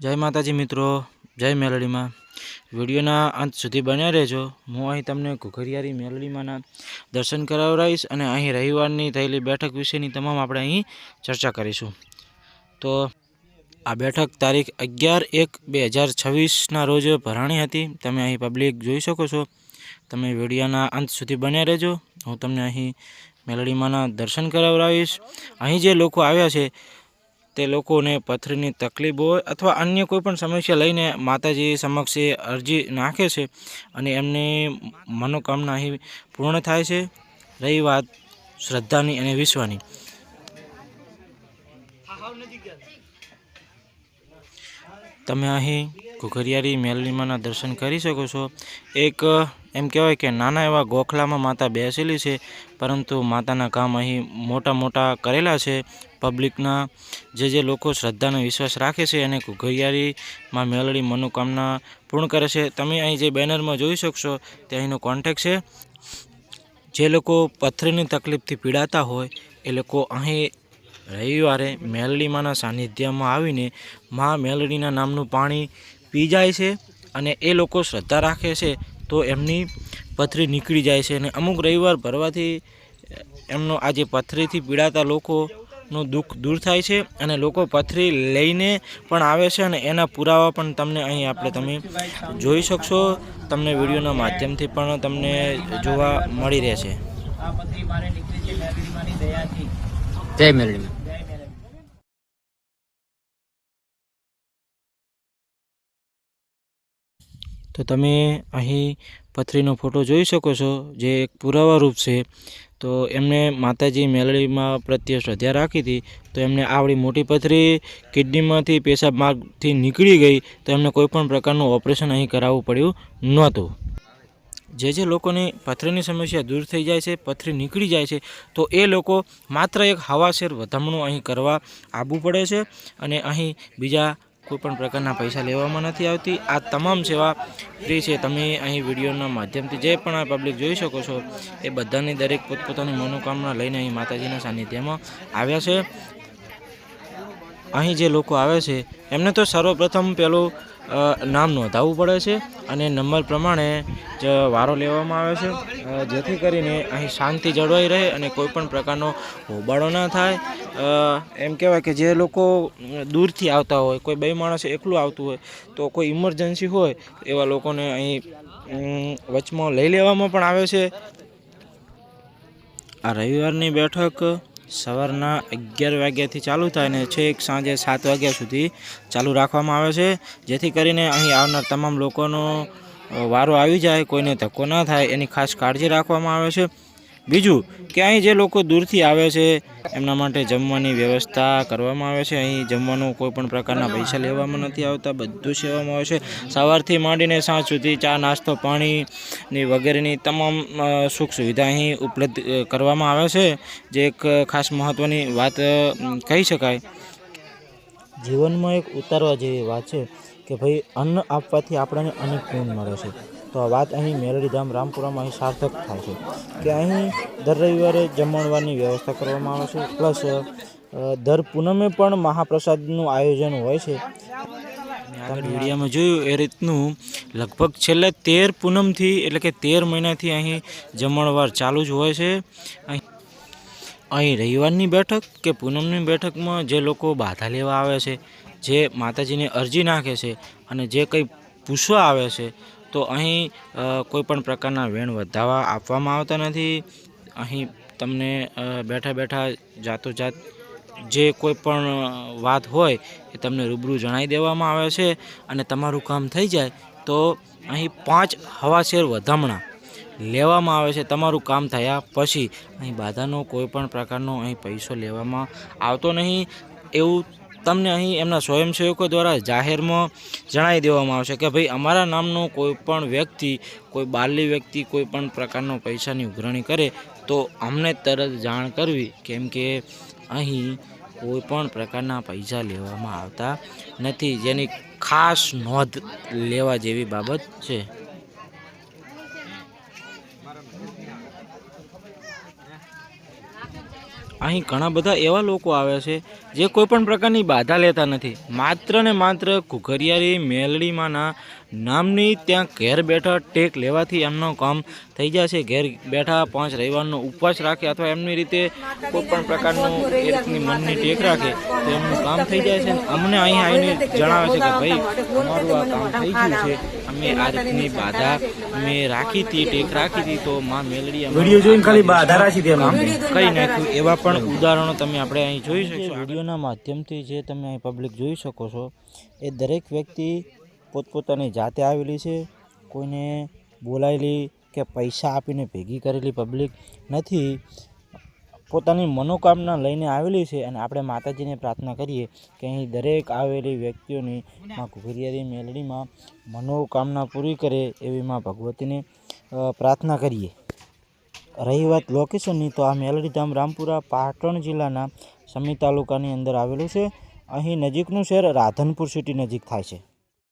જય માતાજી મિત્રો, જય મેલડીમાં. વિડીયોના અંત સુધી બન્યા રહેજો. હું અહીં તમને ઘુઘરિયારી મેલડીમાંના દર્શન કરાવડાવીશ અને અહીં રવિવારની થયેલી બેઠક વિશેની તમામ આપણે અહીં ચર્ચા કરીશું. તો આ બેઠક તારીખ અગિયાર એક બે હજાર છવ્વીસના રોજ ભરાણી હતી. તમે અહીં પબ્લિક જોઈ શકો છો. તમે વિડીયોના અંત સુધી બન્યા રહેજો. હું તમને અહીં મેલડીમાંના દર્શન કરાવડાવીશ અહીં જે લોકો આવ્યા છે તે લોકોને પથરીની તકલીફ હોય અથવા અન્ય કોઈ પણ સમસ્યા લઈને માતાજી સમક્ષ અરજી નાખે છે અને એમની મનોકામના અહીં પૂર્ણ થાય છે. રહી વાત શ્રદ્ધાની અને વિશ્વાની. તમે અહીં ઘુઘરિયારી મેલડીમાના દર્શન કરી શકો છો. એક, એમ કહેવાય કે નાના એવા ગોખલામાં માતા બેસેલી છે, પરંતુ માતાના કામ અહીં મોટા મોટા કરેલા છે. પબ્લિકના જે જે લોકો શ્રદ્ધાનો વિશ્વાસ રાખે છે અને ઘુઘરિયારીમાં મેલડી મનોકામના પૂર્ણ કરે છે. તમે અહીં જે બેનરમાં જોઈ શકશો, તે અહીંનો કોન્ટેક છે. જે લોકો પથરીની તકલીફથી પીડાતા હોય, એ લોકો અહીં રવિવારે મેલડીમાંના સાનિધ્યમાં આવીને મા મેલડીના નામનું પાણી પી જાય છે અને એ લોકો શ્રદ્ધા રાખે છે તો એમની પથરી નીકળી જાય છે અને અમુક રવિવાર ભરવાથી એમનો આ જે પથરીથી પીડાતા લોકોનું દુઃખ દૂર થાય છે અને લોકો પથરી લઈને પણ આવે છે અને એના પુરાવા પણ તમને અહીં આપણે તમે જોઈ શકશો. તમને વિડીયોના માધ્યમથી પણ તમને જોવા મળી રહેશે. આ પથરી મારે નીકળી છે જય મેલડીમાં. તો તમે અહીં પથરીનો ફોટો જોઈ શકો છો, જે એક પુરાવારૂપ છે. તો એમને માતાજી મેલડીમાં પ્રત્યે શ્રદ્ધા રાખી હતી, તો એમને આવડી મોટી પથરી કિડનીમાંથી પેશાબ માર્ગથી નીકળી ગઈ, તો એમને કોઈપણ પ્રકારનું ઓપરેશન અહીં કરાવવું પડ્યું નહોતું. જે જે લોકોની પથરીની સમસ્યા દૂર થઈ જાય છે, પથરી નીકળી જાય છે, તો એ લોકો માત્ર એક હવાશેર વધામણું અહીં કરવા આવવું પડે છે અને અહીં બીજા કોઈ પણ પ્રકારના પૈસા લેવામાં નથી આવતી. આ તમામ સેવા ફ્રી છે. તમે અહીં વિડીયોના માધ્યમથી જે પણ આ પબ્લિક જોઈ શકો છો એ બધાની દરેક પોતપોતાની મનોકામના લઈને અહીં માતાજીના સાનિધ્યમાં આવ્યા છે. અહીં જે લોકો આવે છે એમને તો સર્વપ્રથમ અ, નામ નોંધાવવું પડે છે અને નંબર પ્રમાણે જ વારો લેવામાં આવે છે. જેથી કરીને અહીં શાંતિ જળવાઈ રહે અને કોઈ પણ પ્રકારનો હોબાળો ના થાય. એમ કહેવાય કે જે લોકો દૂરથી આવતા હોય, કોઈ બે માણસ એકલું આવતું હોય, તો કોઈ ઇમરજન્સી હોય, એવા લોકોને અહીં વચમાં લઈ લેવામાં પણ આવે છે. આ રવિવારની બેઠક સવારના અગિયાર વાગ્યાથી ચાલુ થાય અને છેક સાંજે સાત વાગ્યા સુધી ચાલુ રાખવામાં આવે છે. જેથી કરીને અહીં આવનાર તમામ લોકોનો વારો આવી જાય, કોઈને ધક્કો ના થાય, એની ખાસ કાળજી રાખવામાં આવે છે. બીજું, કે અહીં જે લોકો દૂરથી આવે છે, એમના માટે જમવાની વ્યવસ્થા કરવામાં આવે છે. અહીં જમવાનું કોઈ પણ પ્રકારના પૈસા લેવામાં નથી આવતા, બધું સેવામાં આવે છે. સવારથી માંડીને સાંજ સુધી ચા, નાસ્તો, પાણીની વગેરેની તમામ સુખ સુવિધા અહીં ઉપલબ્ધ કરવામાં આવે છે. જે એક ખાસ મહત્ત્વની વાત કહી શકાય. જીવનમાં એક ઉતારવા જેવી વાત છે કે ભાઈ અન્ન આપવાથી આપણને અનેક ગુણ મળે છે. તો આ વાત અહીં મેલડીધામ રામપુરામાં અહીં સાર્થક થાય છે કે અહીં દર રવિવારે જમણવારની વ્યવસ્થા કરવામાં આવે છે. પ્લસ દર પૂનમે પણ મહાપ્રસાદનું આયોજન હોય છે. આગળ જોયું એ રીતનું લગભગ છેલ્લે તેર પૂનમથી એટલે કે તેર મહિનાથી અહીં જમણવાર ચાલુ જ હોય છે. અહીં અહીં રવિવારની બેઠક કે પૂનમની બેઠકમાં જે લોકો બાધા લેવા આવે છે, જે માતાજીને અરજી નાખે છે અને જે કંઈ પૂછવા આવે છે તો અહીં કોઈપણ પ્રકારના વેણ વધાવા આપવામાં આવતા નથી. અહીં તમને બેઠા બેઠા જાતો જાત જે કોઈ પણ વાત હોય એ તમને રૂબરૂ જણાવી દેવામાં આવે છે અને તમારું કામ થઈ જાય તો અહીં પાંચ હવાશેર વધામણા લેવામાં આવે છે. તમારું કામ થયા પછી અહીં બાધાનો કોઈ પણ પ્રકારનો અહીં પૈસો લેવામાં આવતો નહીં. એવું તમને અહીં એમના સ્વયંસેવકો દ્વારા જાહેરમાં જણાવી દેવામાં આવશે કે ભાઈ, અમારા નામનો કોઈ પણ વ્યક્તિ, કોઈ બહારલી વ્યક્તિ, કોઈ પણ પ્રકારનો પૈસાની ઉઘરાણી કરે તો અમને તરત જાણ કરવી, કેમ કે અહીં કોઈ પણ પ્રકારના પૈસા લેવામાં આવતા નથી, જેની ખાસ નોંધ લેવા જેવી બાબત છે. અહીં ઘણા બધા એવા લોકો આવે છે જે કોઈ પણ પ્રકારની બાધા લેતા નથી. માત્ર ને માત્ર ઘુઘરિયારી મેલડીમાંના નામની ત્યાં ઘેર બેઠા ટેક લેવાથી એમનું કામ થઈ જશે. ઘેર બેઠા પાંચ રવિવારનો ઉપવાસ રાખે અથવા એમની રીતે કોઈ પણ પ્રકારનું એ રીતની મનની ટેક રાખે તો એમનું કામ થઈ જાય છે. અમને અહીં આવીને જણાવે છે કે ભાઈ અમારું આ કામ થઈ ગયું છે. અમે આ રીતની બાધા અમે રાખી હતી ટેક રાખી હતી તો માં મેલડી વીડિયો જોઈને ખાલી બાધા રાખી હતી કઈ નાખ્યું એવા પણ ઉદાહરણો તમે આપણે અહીં જોઈ શકશો. વિડીયોના માધ્યમથી જે તમે અહીં પબ્લિક જોઈ શકો છો, એ દરેક વ્યક્તિ પોતપોતાની જાતે આવેલી છે, કોઈને બોલાયેલી કે પૈસા આપીને ભેગી કરેલી પબ્લિક નથી. પોતાની મનોકામના લઈને આવેલી છે અને આપણે માતાજીને પ્રાર્થના કરીએ કે અહીં દરેક આવેલી વ્યક્તિઓની માં ઘુઘરિયારી મેલડીમાં મનોકામના પૂરી કરે એવી માં ભગવતીને પ્રાર્થના કરીએ. રહી વાત લોકેશનની તો આ મેલડી ધામ રામપુરા પાટણ જિલ્લાના સમી તાલુકાની અંદર આવેલું છે. અહીં નજીકનું શહેર રાધનપુર સિટી નજીક થાય છે.